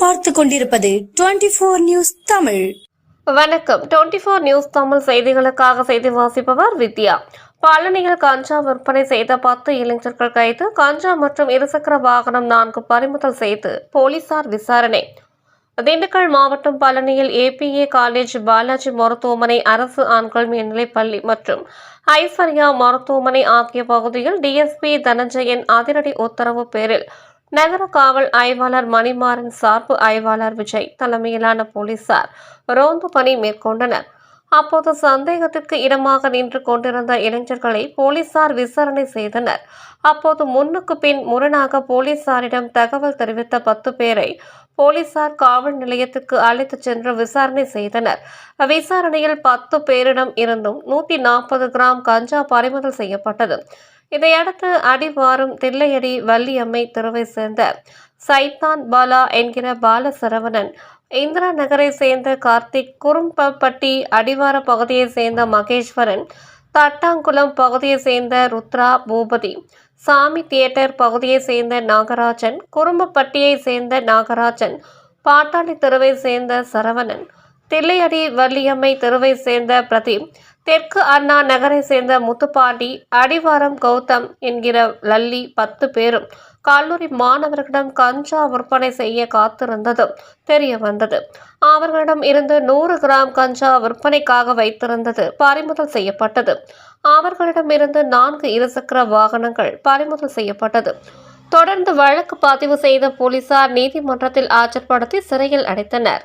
பார்த்து கொண்டிருப்பது twenty four news Tamil. வணக்கம். டுவெண்டி ஃபோர் நியூஸ் தமிழ் செய்திகளுக்காக செய்தி வாசிப்பவர் வித்யா. பழனியில் கஞ்சா விற்பனை செய்த பத்து இளைஞர்கள் கைது கஞ்சா மற்றும் இருசக்கர வாகனம் நான்கு பறிமுதல் செய்து போலீசார் விசாரணை. திண்டுக்கல் மாவட்டம் பழனியில் ஏபிஏ காலேஜ் பாலாஜி மருத்துவமனை அரசு ஆண்கள் மேல்நிலைப் பள்ளி மற்றும் ஐஸ்வர்யா மருத்துவமனை ஆகிய பகுதியில் டிஎஸ்பி தனஞ்சயன் அதிரடி உத்தரவு பேரில் நகர காவல் ஆய்வாளர் மணிமாறன் சார்பு ஆய்வாளர் விஜய் தலைமையிலான போலீசார் ரோந்து பணி மேற்கொண்டனர். அப்போது சந்தேகத்திற்கு இடமாக நின்று கொண்டிருந்த இளைஞர்களை போலீசார் விசாரணை செய்தனர். அப்போது முன்னுக்கு பின் முரணாக போலீசாரிடம் தகவல் தெரிவித்த பத்து பேரை போலீசார் காவல் நிலையத்துக்கு அழைத்துச் சென்று விசாரணை செய்தனர். விசாரணையில் பத்து பேரிடம் இருந்தும் நூற்றி நாற்பது கிராம் கஞ்சா பறிமுதல் செய்யப்பட்டது. இதையடுத்து அடிவாரம் தில்லையடி வள்ளியம்மை தெருவை சேர்ந்த சைத்தான் பாலா என்கிற பாலசரவணன் இந்திரா நகரை சேர்ந்த கார்த்திக் குறும்பப்பட்டி அடிவார பகுதியை சேர்ந்த மகேஸ்வரன் தட்டாங்குளம் பகுதியை சேர்ந்த ருத்ரா பூபதி. சாமி தியேட்டர் பகுதியை சேர்ந்த நாகராஜன் குறும்பப்பட்டியை சேர்ந்த நாகராஜன் பாட்டாளி தெருவை சேர்ந்த சரவணன் தில்லையடி வள்ளியம்மை தெருவை சேர்ந்த பிரதீப் தெற்கு அண்ணா நகரை சேர்ந்த முத்துப்பாண்டி அடிவாரம் கௌதம் என்கிற லல்லி பத்து பேரும் கல்லூரி மாணவர்களிடம் கஞ்சா விற்பனை செய்ய காத்திருந்ததும் தெரிய வந்தது. அவர்களிடம் இருந்து நூறு கிராம் கஞ்சா விற்பனைக்காக வைத்திருந்தது பறிமுதல் செய்யப்பட்டது. அவர்களிடம் இருந்து நான்கு இருசக்கர வாகனங்கள் பறிமுதல் செய்யப்பட்டது. தொடர்ந்து வழக்கு பதிவு செய்த போலீசார் நீதிமன்றத்தில் ஆஜர்படுத்தி சிறையில் அடைத்தனர்.